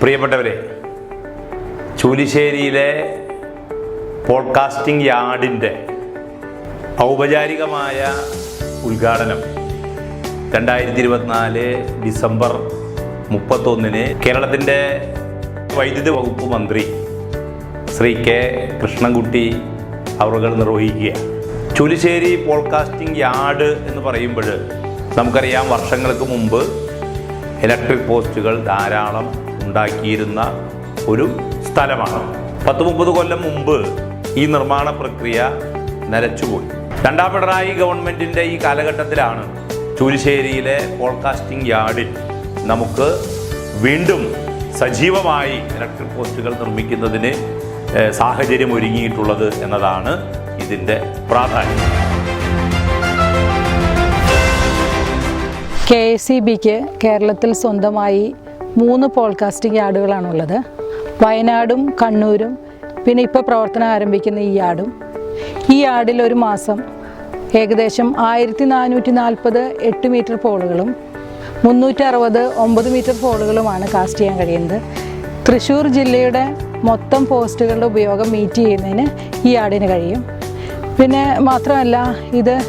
പ്രിയപ്പെട്ടവരെ ചൂലിശ്ശേരിയിലെ പോഡ്കാസ്റ്റിംഗ് യാർഡിന്റെ ഔപചാരികമായ ഉദ്ഘാടനം രണ്ടായിരത്തി ഇരുപത്തിനാല് ഡിസംബർ മുപ്പത്തൊന്നിന് കേരളത്തിന്റെ വൈദ്യുതി വകുപ്പ് മന്ത്രി ശ്രീ കെ കൃഷ്ണൻകുട്ടി അവറുകൾ നിർവഹിക്കുക. ചുലിശ്ശേരി പോഡ്കാസ്റ്റിംഗ് യാർഡ് എന്ന് പറയുമ്പോൾ നമുക്കറിയാം വർഷങ്ങൾക്ക് മുമ്പ് ഇലക്ട്രിക് പോസ്റ്റുകൾ ധാരാളം ഉണ്ടാക്കിയിരുന്ന ഒരു സ്ഥലമാണ്. പത്ത് മുപ്പത് കൊല്ലം മുമ്പ് ഈ നിർമ്മാണ പ്രക്രിയ നിലച്ചുപോയി രണ്ടാം പിണറായി ഗവൺമെന്റിന്റെ ഈ കാലഘട്ടത്തിലാണ് ചൂലിശ്ശേരിയിലെ പോഡ്കാസ്റ്റിംഗ് യാർഡിൽ നമുക്ക് വീണ്ടും സജീവമായി ഇലക്ട്രിക് പോസ്റ്റുകൾ നിർമ്മിക്കുന്നതിന് സാഹചര്യം ഒരുങ്ങിയിട്ടുള്ളത് എന്നതാണ് ഇതിന്റെ പ്രാധാന്യം. കെ എസ് ഇ ബിക്ക് കേരളത്തിൽ സ്വന്തമായി മൂന്ന് പോഡ്കാസ്റ്റിംഗ് യാർഡുകളാണുള്ളത്. വയനാടും കണ്ണൂരും പിന്നെ ഇപ്പോൾ പ്രവർത്തനം ആരംഭിക്കുന്ന ഈ യാർഡും. ഈ യാർഡിൽ ഒരു മാസം ഏകദേശം ആയിരത്തി നാനൂറ്റി നാൽപ്പത് എട്ട് മീറ്റർ പോളുകളും മുന്നൂറ്റി അറുപത് ഒമ്പത് മീറ്റർ പോളുകളുമാണ് കാസ്റ്റ് ചെയ്യാൻ കഴിയുന്നത്. തൃശ്ശൂർ ജില്ലയുടെ മൊത്തം പോസ്റ്റുകളുടെ ഉപയോഗം മീറ്റ് ചെയ്യുന്നതിന് ഈ ആടിന് കഴിയും. പിന്നെ മാത്രമല്ല ഇത്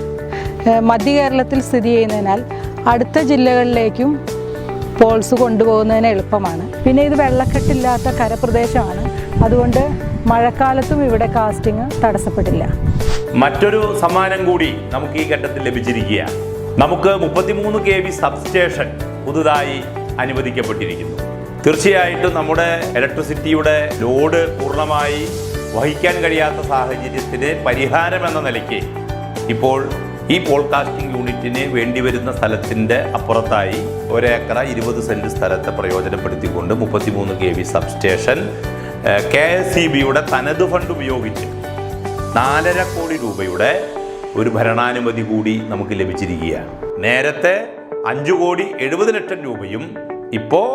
മധ്യ കേരളത്തിൽ സ്ഥിതി ചെയ്യുന്നതിനാൽ അടുത്ത ജില്ലകളിലേക്കും പോൾസ് കൊണ്ടുപോകുന്നതിന് എളുപ്പമാണ്. പിന്നെ ഇത് വെള്ളക്കെട്ടില്ലാത്ത കരപ്രദേശമാണ്. അതുകൊണ്ട് മഴക്കാലത്തും ഇവിടെ കാസ്റ്റിംഗ് തടസ്സപ്പെട്ടില്ല മറ്റൊരു സമ്മാനം കൂടി നമുക്ക് ഈ ഘട്ടത്തിൽ ലഭിച്ചിരിക്കുകയാണ്. നമുക്ക് മുപ്പത്തിമൂന്ന് കെ വി സബ്സ്റ്റേഷൻ പുതുതായി അനുവദിക്കപ്പെട്ടിരിക്കുന്നു. തീർച്ചയായിട്ടും നമ്മുടെ ഇലക്ട്രിസിറ്റിയുടെ ലോഡ് പൂർണമായി വഹിക്കാൻ കഴിയാത്ത സാഹചര്യത്തിന് പരിഹാരം എന്ന നിലയ്ക്ക് ഇപ്പോൾ ഈ പോൾകാസ്റ്റിംഗ് യൂണിറ്റിന് വേണ്ടി വേണ്ടിവരുന്ന സ്ഥലത്തിന്റെ അപ്പുറത്തായി ഒരേക്കറ ഇരുപത് സെന്റ് സ്ഥലത്തെ പ്രയോജനപ്പെടുത്തിക്കൊണ്ട് മുപ്പത്തിമൂന്ന് K V substation K S C ബിയുടെ തനത് ഫണ്ട് ഉപയോഗിച്ച് നാലര കോടി രൂപയുടെ ഒരു ഭരണാനുമതി കൂടി നമുക്ക് ലഭിച്ചിരിക്കുകയാണ്. നേരത്തെ അഞ്ചു കോടി എഴുപത് ലക്ഷം രൂപയും ഇപ്പോൾ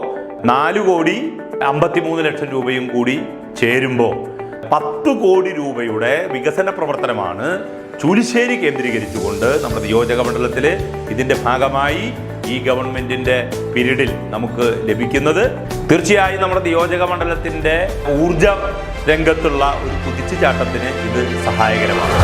നാല് കോടി അമ്പത്തിമൂന്ന് ലക്ഷം രൂപയും കൂടി ചേരുമ്പോൾ പത്ത് കോടി രൂപയുടെ വികസന പ്രവർത്തനമാണ് ചൂലിശ്ശേരി കേന്ദ്രീകരിച്ചുകൊണ്ട് നമ്മുടെ നിയോജക മണ്ഡലത്തിൽ ഇതിന്റെ ഭാഗമായി ഈ ഗവൺമെന്റിന്റെ പിരീഡിൽ നമുക്ക് ലഭിക്കുന്നത് തീർച്ചയായും നമ്മുടെ നിയോജക മണ്ഡലത്തിന്റെ ഊർജ രംഗത്തുള്ള ഒരു കുതിച്ചുചാട്ടത്തിന് ഇത് സഹായകരമാണ്.